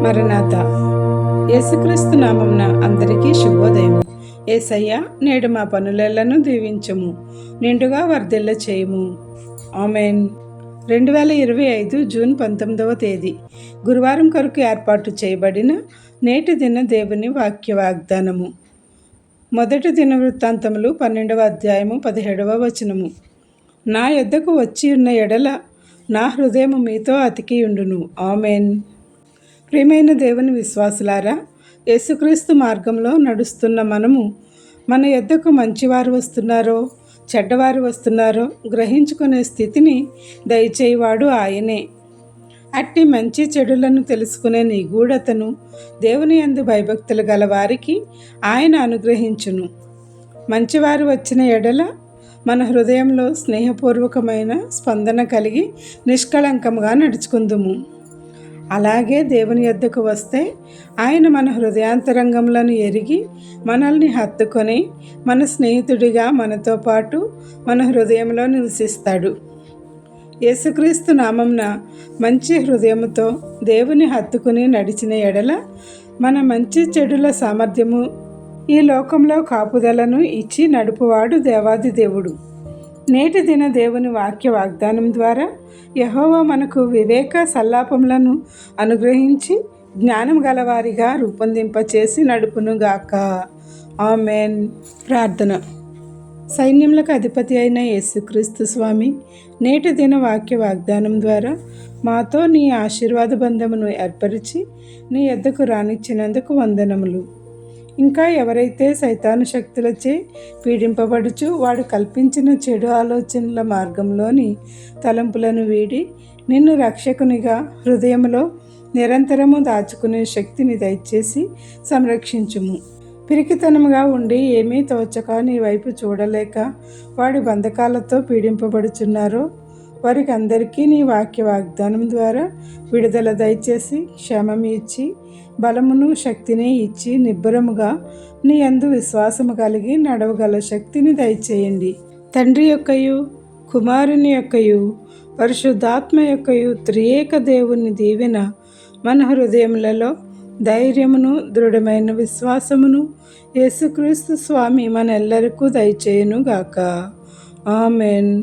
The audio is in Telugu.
మరణాత. యేసుక్రీస్తు నామంన అందరికీ శుభోదయం. ఏసయ్య నేడు మా పనులను దీవించము నిండుగా వర్ధిల్ల చేయము. ఆమెన్. రెండు వేల ఇరవై ఐదు జూన్ పంతొమ్మిదవ తేదీ. గురువారం కొరకు ఏర్పాటు చేయబడిన నేటి దిన దేవుని వాక్య వాగ్దానము మొదటి దిన వృత్తాంతములు పన్నెండవ అధ్యాయము పదిహేడవ వచనము. నా యొద్దకు వచ్చి ఉన్న ఎడల నా హృదయం మీతో అతికియుండును. ఆమెన్. ప్రియమైన దేవుని విశ్వాసులారా యేసుక్రీస్తు మార్గంలో నడుస్తున్న మనము మన యొద్దకు మంచివారు వస్తున్నారో చెడ్డవారు వస్తున్నారో గ్రహించుకునే స్థితిని దయచేయవాడు ఆయనే. అట్టి మంచి చెడులను తెలుసుకునే నిగూఢతను దేవుని అందు భయభక్తులు గల వారికి ఆయన అనుగ్రహించును. మంచివారు వచ్చిన ఎడల మన హృదయంలో స్నేహపూర్వకమైన స్పందన కలిగి నిష్కళంకంగా నడుచుకుందుము. అలాగే దేవుని యొద్దకు వస్తే ఆయన మన హృదయాంతరంగంలను ఎరిగి మనల్ని హత్తుకొని మన స్నేహితుడిగా మనతో పాటు మన హృదయంలో నివసిస్తాడు. యేసుక్రీస్తు నామంన మంచి హృదయముతో దేవుని హత్తుకుని నడిచిన ఎడల మన మంచి చెడుల సామర్థ్యము ఈ లోకంలో కాపుదలను ఇచ్చి నడుపువాడు దేవాది దేవుడు. నేటి దిన దేవుని వాక్య వాగ్దానం ద్వారా యహోవా మనకు వివేక సల్లాపములను అనుగ్రహించి జ్ఞానం గలవారిగా రూపొందింపచేసి నడుపునుగాక ఆమెన్. ప్రార్థన. సైన్యములకు అధిపతి అయిన యేసుక్రీస్తు స్వామి నేటి దిన వాక్య వాగ్దానం ద్వారా మాతో నీ ఆశీర్వాద బంధమును ఏర్పరిచి నీ ఎద్దకు రానిచ్చినందుకు వందనములు. ఇంకా ఎవరైతే సైతాను శక్తులచే పీడింపబడుచు వాడు కల్పించిన చెడు ఆలోచనల మార్గంలోని తలంపులను వీడి నిన్ను రక్షకునిగా హృదయంలో నిరంతరము దాచుకునే శక్తిని దయచేసి సంరక్షించుము. పిరికితనముగా ఉండి ఏమీ తోచక నీ వైపు చూడలేక వాడి బంధకాలతో పీడింపబడుచున్నారో వారికి అందరికీ నీ వాక్య వాగ్దానం ద్వారా విడుదల దయచేసి క్షేమం ఇచ్చి బలమును శక్తిని ఇచ్చి నిబ్బరముగా నీ అందు విశ్వాసము కలిగి నడవగల శక్తిని దయచేయండి. తండ్రి యొక్కయు కుమారుని యొక్కయు పరిశుద్ధాత్మ యొక్కయు త్రియేక దేవుని దీవెన మన హృదయములలో ధైర్యమును దృఢమైన విశ్వాసమును యేసుక్రీస్తు స్వామి మనెల్లరికూ దయచేయును గాక ఆమెన్.